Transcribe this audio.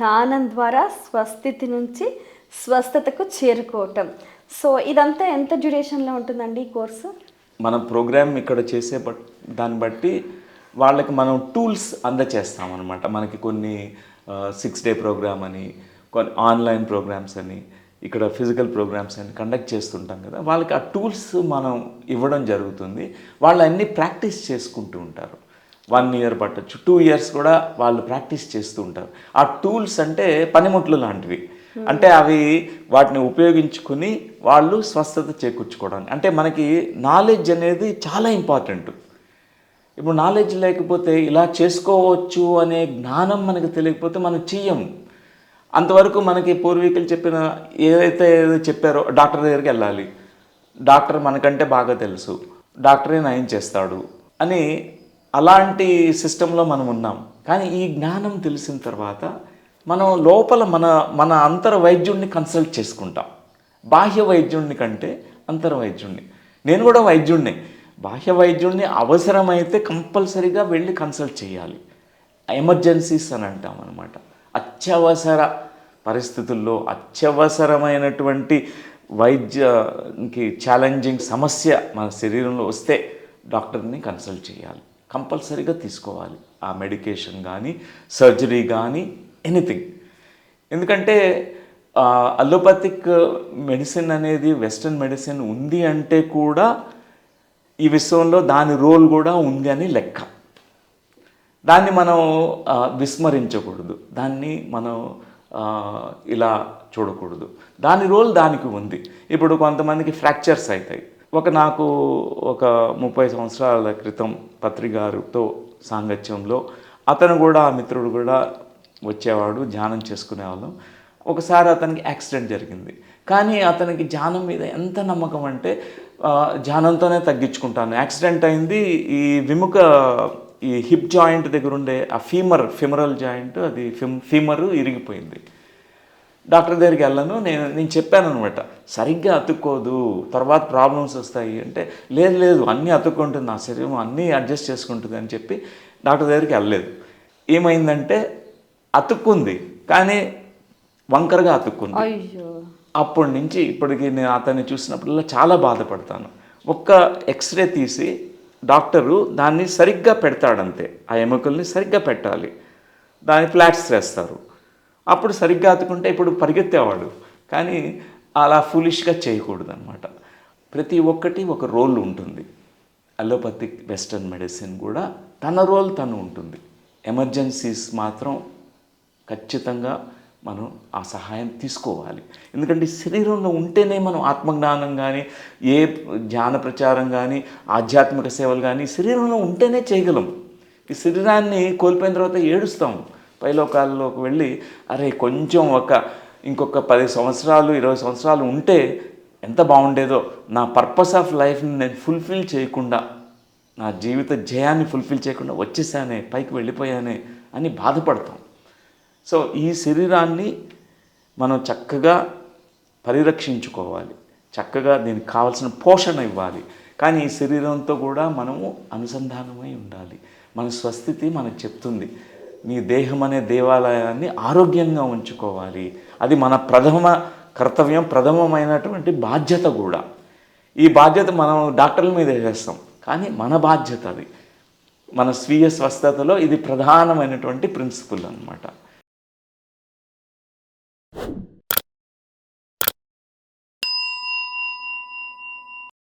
ధ్యానం ద్వారా స్వస్థితి నుంచి స్వస్థతకు చేరుకోవటం. సో ఇదంతా ఎంత డ్యూరేషన్లో ఉంటుందండి ఈ కోర్సు? మన ప్రోగ్రామ్ ఇక్కడ చేసే బట్ దాన్ని బట్టి వాళ్ళకి మనం టూల్స్ అందచేస్తాం అనమాట మనకి కొన్ని సిక్స్ డే ప్రోగ్రామ్ అని కొన్ని ఆన్లైన్ ప్రోగ్రామ్స్ అని ఇక్కడ ఫిజికల్ ప్రోగ్రామ్స్ అని కండక్ట్ చేస్తుంటాం కదా. వాళ్ళకి ఆ టూల్స్ మనం ఇవ్వడం జరుగుతుంది. వాళ్ళు అన్నీ ప్రాక్టీస్ చేసుకుంటూ ఉంటారు. వన్ ఇయర్ పట్టచ్చు. టూ ఇయర్స్ కూడా వాళ్ళు ప్రాక్టీస్ చేస్తూ ఉంటారు. ఆ టూల్స్ అంటే పనిముట్లు లాంటివి. అంటే అవి వాటిని ఉపయోగించుకుని వాళ్ళు స్వస్థత చేకూర్చుకోవడానికి. అంటే మనకి నాలెడ్జ్ అనేది చాలా ఇంపార్టెంట్ ఇప్పుడు నాలెడ్జ్ లేకపోతే ఇలా చేసుకోవచ్చు అనే జ్ఞానం మనకు తెలియకపోతే మనం చెయ్యం అంతవరకు మనకి పూర్వీకులు చెప్పిన ఏదైతే ఏదో చెప్పారో డాక్టర్ దగ్గరికి వెళ్ళాలి. డాక్టర్ మనకంటే బాగా తెలుసు. డాక్టరే నయం చేస్తాడు అని అలాంటి సిస్టంలో మనం ఉన్నాం. కానీ ఈ జ్ఞానం తెలిసిన తర్వాత మనం లోపల మన మన అంతర వైద్యుడిని కన్సల్ట్ చేసుకుంటాం. బాహ్య వైద్యుడిని కంటే అంతర వైద్యుడిని నేను కూడా వైద్యుడిని బాహ్య వైద్యుడిని అవసరమైతే కంపల్సరీగా వెళ్ళి కన్సల్ట్ చేయాలి. ఎమర్జెన్సీస్ అని అంటాం అనమాట అత్యవసర పరిస్థితుల్లో అత్యవసరమైనటువంటి వైద్యకి ఛాలెంజింగ్ సమస్య మన శరీరంలో వస్తే డాక్టర్ని కన్సల్ట్ చేయాలి. కంపల్సరీగా తీసుకోవాలి. ఆ మెడికేషన్ కానీ సర్జరీ కానీ ఎనీథింగ్. ఎందుకంటే అలోపతిక్ మెడిసిన్ అనేది వెస్ట్రన్ మెడిసిన్ ఉంది అంటే కూడా ఈ విశ్వంలో దాని రోల్ కూడా ఉంది అని లెక్క. దాన్ని మనం విస్మరించకూడదు. దాన్ని మనం ఇలా చూడకూడదు. దాని రోల్ దానికి ఉంది. ఇప్పుడు కొంతమందికి ఫ్రాక్చర్స్ అవుతాయి ఒక నాకు ఒక ముప్పై సంవత్సరాల క్రితం పత్రికారుతో సాంగత్యంలో అతను కూడా ఆ మిత్రుడు కూడా వచ్చేవాడు ధ్యానం చేసుకునేవాళ్ళం. ఒకసారి అతనికి యాక్సిడెంట్ జరిగింది. కానీ అతనికి ధ్యానం మీద ఎంత నమ్మకం అంటే ధ్యానంతోనే తగ్గించుకుంటాను. యాక్సిడెంట్ అయింది ఈ విముఖ ఈ హిప్ జాయింట్ దగ్గర ఉండే ఆ ఫీమర్ ఫిమరల్ జాయింట్ అది ఫిమ్ ఫీమర్ ఇరిగిపోయింది. డాక్టర్ దగ్గరికి వెళ్ళను నేను నేను చెప్పాను అనమాట సరిగ్గా అతుక్కోదు తర్వాత ప్రాబ్లమ్స్ వస్తాయి అంటే లేదు లేదు అన్నీ అతుక్కుంటుంది నా శరీరం అన్నీ అడ్జస్ట్ చేసుకుంటుంది అని చెప్పి డాక్టర్ దగ్గరికి వెళ్ళలేదు. ఏమైందంటే అతుక్కుంది కానీ వంకరగా అతుక్కుంది. అప్పటి నుంచి ఇప్పటికి నేను అతన్ని చూసినప్పుడల్లా చాలా బాధపడతాను. ఒక్క ఎక్స్రే తీసి డాక్టరు దాన్ని సరిగ్గా పెడతాడంతే. ఆ ఎముకల్ని సరిగ్గా పెట్టాలి. దాని ఫ్లాట్స్ వేస్తారు. అప్పుడు సరిగ్గా అతుకుంటే ఇప్పుడు పరిగెత్తేవాడు. కానీ అలా ఫులిష్గా చేయకూడదు అనమాట ప్రతి ఒక్కటి ఒక రోల్ ఉంటుంది. అలోపతిక్ వెస్టర్న్ మెడిసిన్ కూడా తన రోల్ తను ఉంటుంది. ఎమర్జెన్సీస్ మాత్రం ఖచ్చితంగా మనం ఆ సహాయం తీసుకోవాలి. ఎందుకంటే శరీరంలో ఉంటేనే మనం ఆత్మజ్ఞానం కానీ ఏ ధ్యాన ప్రచారం కానీ ఆధ్యాత్మిక సేవలు కానీ శరీరంలో ఉంటేనే చేయగలం. ఈ శరీరాన్ని కోల్పోయిన తర్వాత ఏడుస్తాం. పైలోకాల్లోకి వెళ్ళి అరే కొంచెం ఒక ఇంకొక పది సంవత్సరాలు ఇరవై సంవత్సరాలు ఉంటే ఎంత బాగుండేదో నా పర్పస్ ఆఫ్ లైఫ్ని నేను ఫుల్ఫిల్ చేయకుండా నా జీవిత జయాన్ని ఫుల్ఫిల్ చేయకుండా వచ్చేసానే పైకి వెళ్ళిపోయానే అని బాధపడతాం. సో ఈ శరీరాన్ని మనం చక్కగా పరిరక్షించుకోవాలి. చక్కగా దీనికి కావాల్సిన పోషణ ఇవ్వాలి. కానీ ఈ శరీరంతో కూడా మనము అనుసంధానమై ఉండాలి. మన స్వస్థితి మనకు చెప్తుంది. నీ దేహం అనే దేవాలయాన్ని ఆరోగ్యంగా ఉంచుకోవాలి. అది మన ప్రథమ కర్తవ్యం ప్రథమమైనటువంటి బాధ్యత కూడా. ఈ బాధ్యత మనం డాక్టర్ల మీద వేస్తాం. కానీ మన బాధ్యత అది. మన స్వీయ స్వస్థతలో ఇది ప్రధానమైనటువంటి ప్రిన్సిపల్ అనమాట